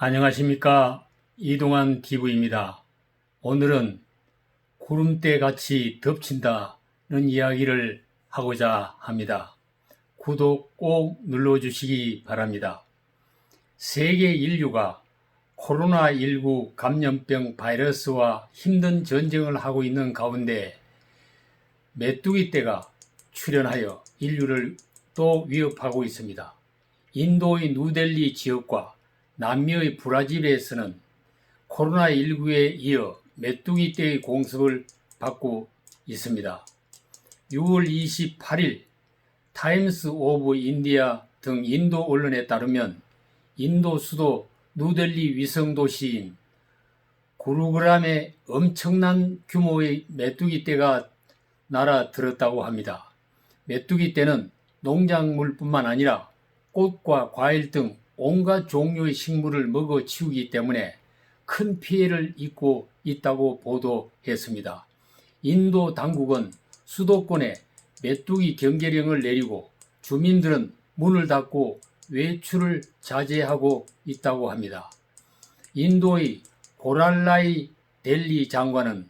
안녕하십니까 이동환 TV입니다. 오늘은 구름대 같이 덮친다는 이야기를 하고자 합니다. 구독 꼭 눌러주시기 바랍니다. 세계 인류가 코로나19 감염병 바이러스와 힘든 전쟁을 하고 있는 가운데 메뚜기 떼가 출현하여 인류를 또 위협하고 있습니다. 인도의 누델리 지역과 남미의 브라질에서는 코로나19에 이어 메뚜기 떼의 공습을 받고 있습니다. 6월 28일 타임스 오브 인디아 등 인도 언론에 따르면 인도 수도 누델리 위성 도시인 구루그람에 엄청난 규모의 메뚜기 떼가 날아들었다고 합니다. 메뚜기 떼는 농작물뿐만 아니라 꽃과 과일 등 온갖 종류의 식물을 먹어 치우기 때문에 큰 피해를 입고 있다고 보도했습니다. 인도 당국은 수도권에 메뚜기 경계령을 내리고 주민들은 문을 닫고 외출을 자제하고 있다고 합니다. 인도의 고랄라이 델리 장관은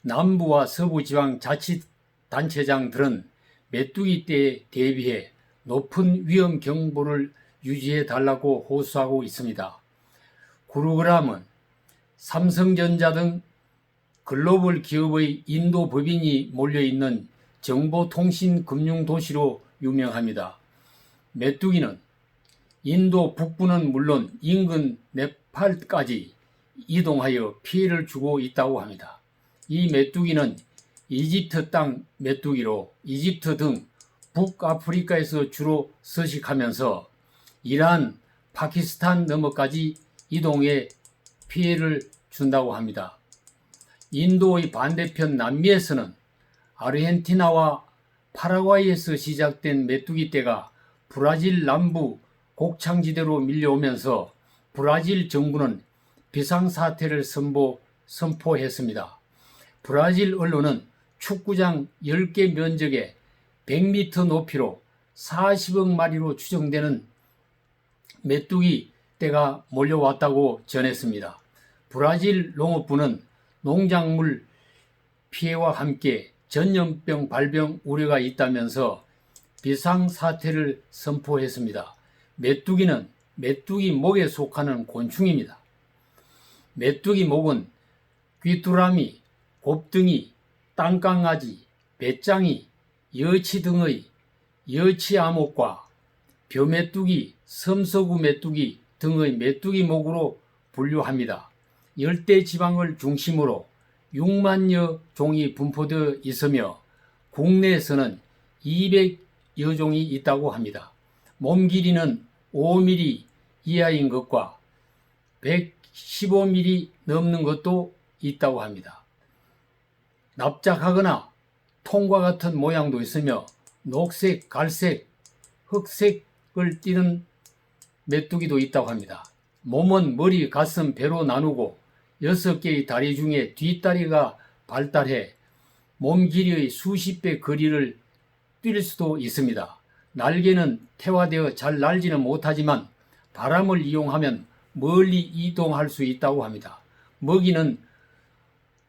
남부와 서부 지방 자치단체장들은 메뚜기 떼에 대비해 높은 위험 경보를 유지해 달라고 호소하고 있습니다. 구루그람은 삼성전자 등 글로벌 기업의 인도 법인이 몰려있는 정보통신 금융 도시로 유명합니다. 메뚜기는 인도 북부는 물론 인근 네팔까지 이동하여 피해를 주고 있다고 합니다. 이 메뚜기는 이집트 땅 메뚜기로 이집트 등 북아프리카에서 주로 서식하면서 이란, 파키스탄 너머까지 이동해 피해를 준다고 합니다. 인도의 반대편 남미에서는 아르헨티나와 파라과이에서 시작된 메뚜기 떼가 브라질 남부 곡창지대로 밀려오면서 브라질 정부는 비상사태를 선보, 선포했습니다. 브라질 언론은 축구장 10개 면적에 100m 높이로 40억 마리로 추정되는 메뚜기 떼가 몰려왔다고 전했습니다. 브라질 농업부는 농작물 피해와 함께 전염병 발병 우려가 있다면서 비상사태를 선포했습니다. 메뚜기는 메뚜기 목에 속하는 곤충입니다. 메뚜기 목은 귀뚜라미, 곱등이, 땅강아지, 배짱이, 여치 등의 여치 암흑과 벼메뚜기, 섬서구 메뚜기 등의 메뚜기 목으로 분류합니다. 열대 지방을 중심으로 6만여 종이 분포되어 있으며 국내에서는 200여 종이 있다고 합니다. 몸 길이는 5mm 이하인 것과 115mm 넘는 것도 있다고 합니다. 납작하거나 통과 같은 모양도 있으며 녹색, 갈색, 흑색 을 띠는 메뚜기도 있다고 합니다. 몸은 머리, 가슴, 배로 나누고 여섯 개의 다리 중에 뒷다리가 발달해 몸 길이의 수십 배 거리를 뛸 수도 있습니다. 날개는 태화되어 잘 날지는 못하지만 바람을 이용하면 멀리 이동할 수 있다고 합니다. 먹이는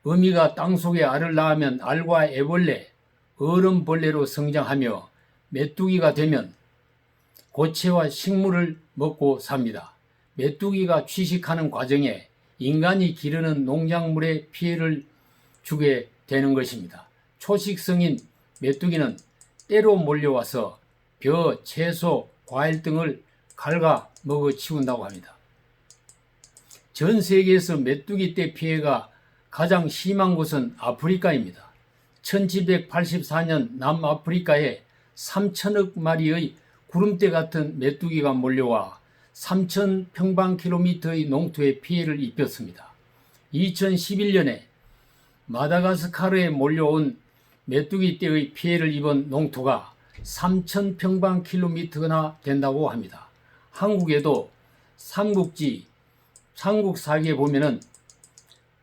어미가 땅속에 알을 낳으면 알과 애벌레, 얼음벌레로 성장하며 메뚜기가 되면 고체와 식물을 먹고 삽니다. 메뚜기가 취식하는 과정에 인간이 기르는 농작물에 피해를 주게 되는 것입니다. 초식성인 메뚜기는 때로 몰려와서 벼, 채소, 과일 등을 갉아 먹어 치운다고 합니다. 전 세계에서 메뚜기 떼 피해가 가장 심한 곳은 아프리카입니다. 1784년 남아프리카에 3천억 마리의 구름대 같은 메뚜기가 몰려와 3천 평방킬로미터의 농토에 피해를 입혔습니다. 2011년에 마다가스카르에 몰려온 메뚜기 떼의 피해를 입은 농토가 3천 평방킬로미터나 된다고 합니다. 한국에도 삼국지, 삼국사기에 보면은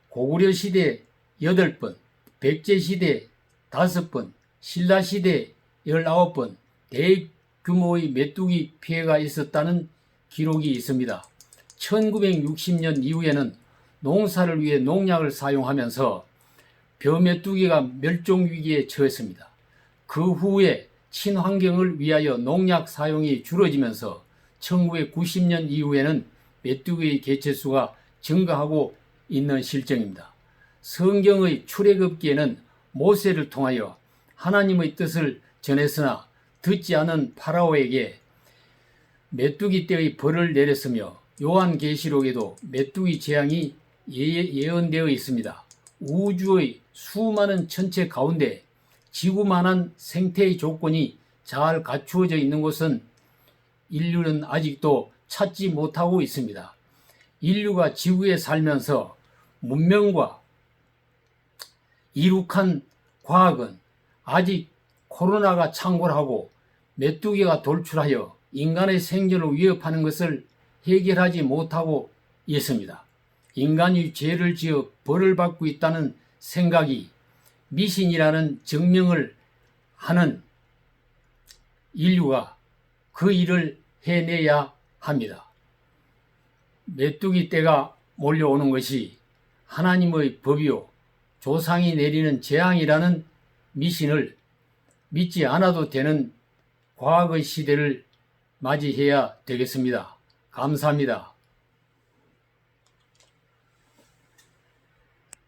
고구려 시대 8번, 백제 시대 5번, 신라 시대 19번 대 규모의 메뚜기 피해가 있었다는 기록이 있습니다. 1960년 이후에는 농사를 위해 농약을 사용하면서 벼메뚜기가 멸종 위기에 처했습니다. 그 후에 친환경을 위하여 농약 사용이 줄어지면서 1990년 이후에는 메뚜기의 개체수가 증가하고 있는 실정입니다. 성경의 출애굽기에는 모세를 통하여 하나님의 뜻을 전했으나 듣지 않은 파라오에게 메뚜기 때의 벌을 내렸으며 요한계시록에도 메뚜기 재앙이 예- 예언되어 있습니다. 우주의 수많은 천체 가운데 지구만한 생태의 조건이 잘 갖추어져 있는 곳은 인류는 아직도 찾지 못하고 있습니다. 인류가 지구에 살면서 문명과 이룩한 과학은 아직 코로나가 창궐하고 메뚜기가 돌출하여 인간의 생존을 위협하는 것을 해결하지 못하고 있습니다. 인간이 죄를 지어 벌을 받고 있다는 생각이 미신이라는 증명을 하는 인류가 그 일을 해내야 합니다. 메뚜기 떼가 몰려오는 것이 하나님의 법이요 조상이 내리는 재앙이라는 미신을 믿지 않아도 되는 과학의 시대를 맞이해야 되겠습니다. 감사합니다.